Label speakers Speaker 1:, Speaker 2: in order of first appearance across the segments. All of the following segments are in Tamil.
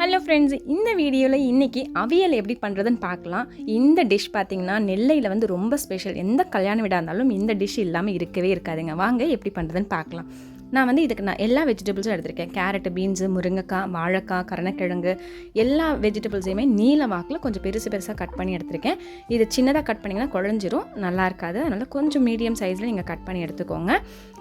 Speaker 1: ஹலோ ஃப்ரெண்ட்ஸ் இந்த வீடியோவில் இன்றைக்கி அவியல் எப்படி பண்ணுறதுன்னு பார்க்கலாம். இந்த டிஷ் பார்த்தீங்கன்னா நெல்லையில் வந்து ரொம்ப ஸ்பெஷல் எந்த கல்யாண வீடாக இருந்தாலும் இந்த டிஷ் இல்லாமல் இருக்கவே இருக்காதுங்க. வாங்க எப்படி பண்ணுறதுன்னு பார்க்கலாம். நான் வந்து இதுக்கு நான் எல்லா வெஜிடபிள்ஸும் எடுத்திருக்கேன். கேரட்டு பீன்ஸு முருங்கைக்காய் வாழைக்காய் கருணக்கிழங்கு எல்லா வெஜிடபிள்ஸையுமே நீல வாக்கில் கொஞ்சம் பெருசு பெருசாக கட் பண்ணி எடுத்திருக்கேன். இது சின்னதாக கட் பண்ணிங்கன்னா குழஞ்சிரும் நல்லா இருக்காது. அதனால் கொஞ்சம் மீடியம் சைஸில் நீங்கள் கட் பண்ணி எடுத்துக்கோங்க.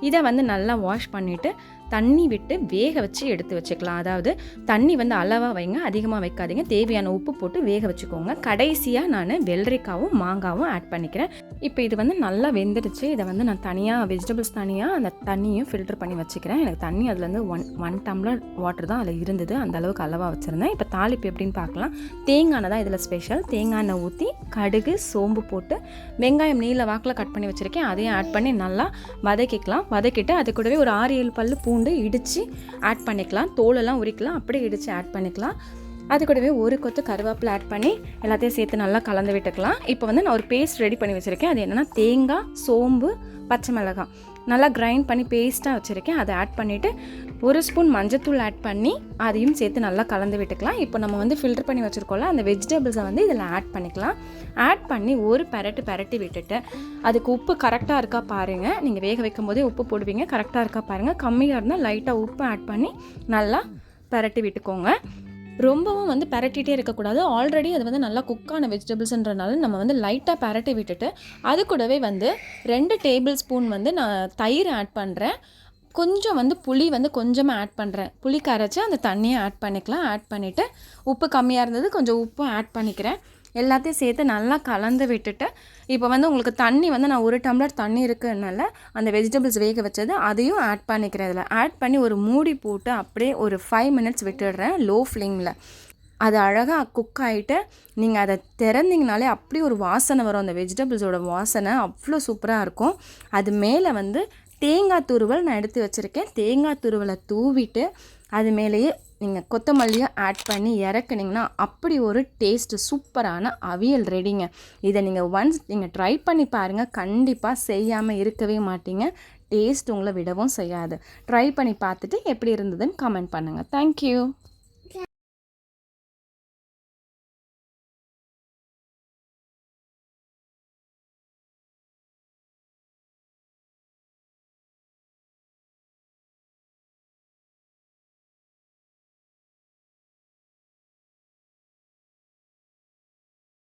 Speaker 1: இதை வந்து நல்லா வாஷ் பண்ணிவிட்டு தண்ணி விட்டு வேக வச்சு எடுத்து வச்சுக்கலாம். அதாவது தண்ணி வந்து அளவாக வைங்க அதிகமாக வைக்காதீங்க. தேவையான உப்பு போட்டு வேக வச்சுக்கோங்க. கடைசியாக நான் வெள்ளரிக்காவும் மாங்காவும் ஆட் பண்ணிக்கிறேன். இப்போ இது வந்து நல்லா வெந்துடுச்சு. இதை வந்து நான் தனியாக வெஜிடபிள்ஸ் தனியாக அந்த தண்ணியும் ஃபில்டர் பண்ணி வச்சுக்கிறேன். எனக்கு தண்ணி அதுலேருந்து ஒன் ஒன் டம்ளர் வாட்டர் தான் அதில் இருந்தது. அந்த அளவுக்கு அளவாக வச்சுருந்தேன். இப்போ தாளிப்பு எப்படின்னு பார்க்கலாம். தேங்காய் தான் இதில் ஸ்பெஷல் தேங்காய் எண்ணெய் ஊற்றி கடுகு சோம்பு போட்டு வெங்காயம் நீல வாக்கில் கட் பண்ணி வச்சுருக்கேன். அதையும் ஆட் பண்ணி நல்லா வதக்கிக்கலாம். வதக்கிட்டு அது கூடவே ஒரு ஆறு ஏழு பல்லு பூண்டு இடித்து ஆட் பண்ணிக்கலாம். தோலெல்லாம் உரிக்கலாம். அப்படியே இடித்து ஆட் பண்ணிக்கலாம். அது கூடவே ஒரு கொத்து கருவேப்பிலை ஆட் பண்ணி எல்லாத்தையும் சேர்த்து நல்லா கலந்து விட்டுக்கலாம். இப்போ வந்து நான் ஒரு பேஸ்ட் ரெடி பண்ணி வச்சுருக்கேன். அது என்னென்னா தேங்காய் சோம்பு பச்சை மிளகாய். நல்லா கிரைண்ட் பண்ணி பேஸ்ட்டாக வச்சுருக்கேன். அதை ஆட் பண்ணிவிட்டு ஒரு ஸ்பூன் மஞ்சத்தூள் ஆட் பண்ணி அதையும் சேர்த்து நல்லா கலந்து விட்டுக்கலாம். இப்போ நம்ம வந்து ஃபில்டர் பண்ணி வச்சுருக்கோம்ல அந்த வெஜிடபிள்ஸை வந்து இதில் ஆட் பண்ணிக்கலாம். ஆட் பண்ணி ஒரு பெரட்டு பெரட்டி விட்டுட்டு அதுக்கு உப்பு கரெக்டாக இருக்கா பாருங்கள் நீங்கள் வேக வைக்கும் போதே உப்பு போடுவீங்க. கரெக்டாக இருக்கா பாருங்கள் கம்மியாக இருந்தால் லைட்டாக உப்பு ஆட் பண்ணி நல்லா பெரட்டி விட்டுக்கோங்க. ரொம்பவும் வந்து பரட்டிகிட்டே இருக்கக்கூடாது. ஆல்ரெடி அது வந்து நல்லா குக்கான வெஜிடபிள்ஸ்ன்றனால நம்ம வந்து லைட்டாக பரட்டி விட்டுட்டு அது கூடவே வந்து ரெண்டு டேபிள் ஸ்பூன் வந்து நான் தயிர் ஆட் பண்ணுறேன் கொஞ்சம் வந்து புளி வந்து கொஞ்சமாக ஆட் பண்ணுறேன் புளி கரைச்சி அந்த தண்ணியை ஆட் பண்ணிக்கலாம். ஆட் பண்ணிவிட்டு உப்பு கம்மியாக இருந்தது கொஞ்சம் உப்பும் ஆட் பண்ணிக்கிறேன். எல்லாத்தையும் சேர்த்து நல்லா கலந்து விட்டுட்டு இப்போ வந்து உங்களுக்கு தண்ணி வந்து நான் ஒரு டம்ளர் தண்ணி இருக்குனால அந்த வெஜிடபிள்ஸ் வேக வச்சது அதையும் ஆட் பண்ணிக்கிறேன் ஆட் பண்ணி ஒரு மூடி போட்டு அப்படியே ஒரு ஃபைவ் மினிட்ஸ் விட்டுடுறேன் லோ. ஃப்ளேமில் அது அழகாக குக் ஆகிட்டு நீங்கள் அதை திறந்தீங்கனாலே அப்படி ஒரு வாசனை வரும். அந்த வெஜிடபிள்ஸோட வாசனை அவ்வளோ சூப்பராக இருக்கும். அது மேலே வந்து தேங்காய் துருவல் நான் எடுத்து வச்சுருக்கேன். தேங்காய் துருவலை தூவிட்டு அது மேலேயே நீங்கள் கொத்தமல்லியை ஆட் பண்ணி இறக்குனீங்கன்னா அப்படி ஒரு டேஸ்ட்டு சூப்பரான அவியல் ரெடிங்க இதை நீங்கள் ஒன்ஸ் நீங்கள் ட்ரை பண்ணி பாருங்கள் கண்டிப்பாக செய்யாமல் இருக்கவே மாட்டீங்க. டேஸ்ட் உங்களை விடவும் செய்யாது. ட்ரை பண்ணி பார்த்துட்டு எப்படி இருந்ததுன்னு கமெண்ட் பண்ணுங்கள் தேங்க்யூ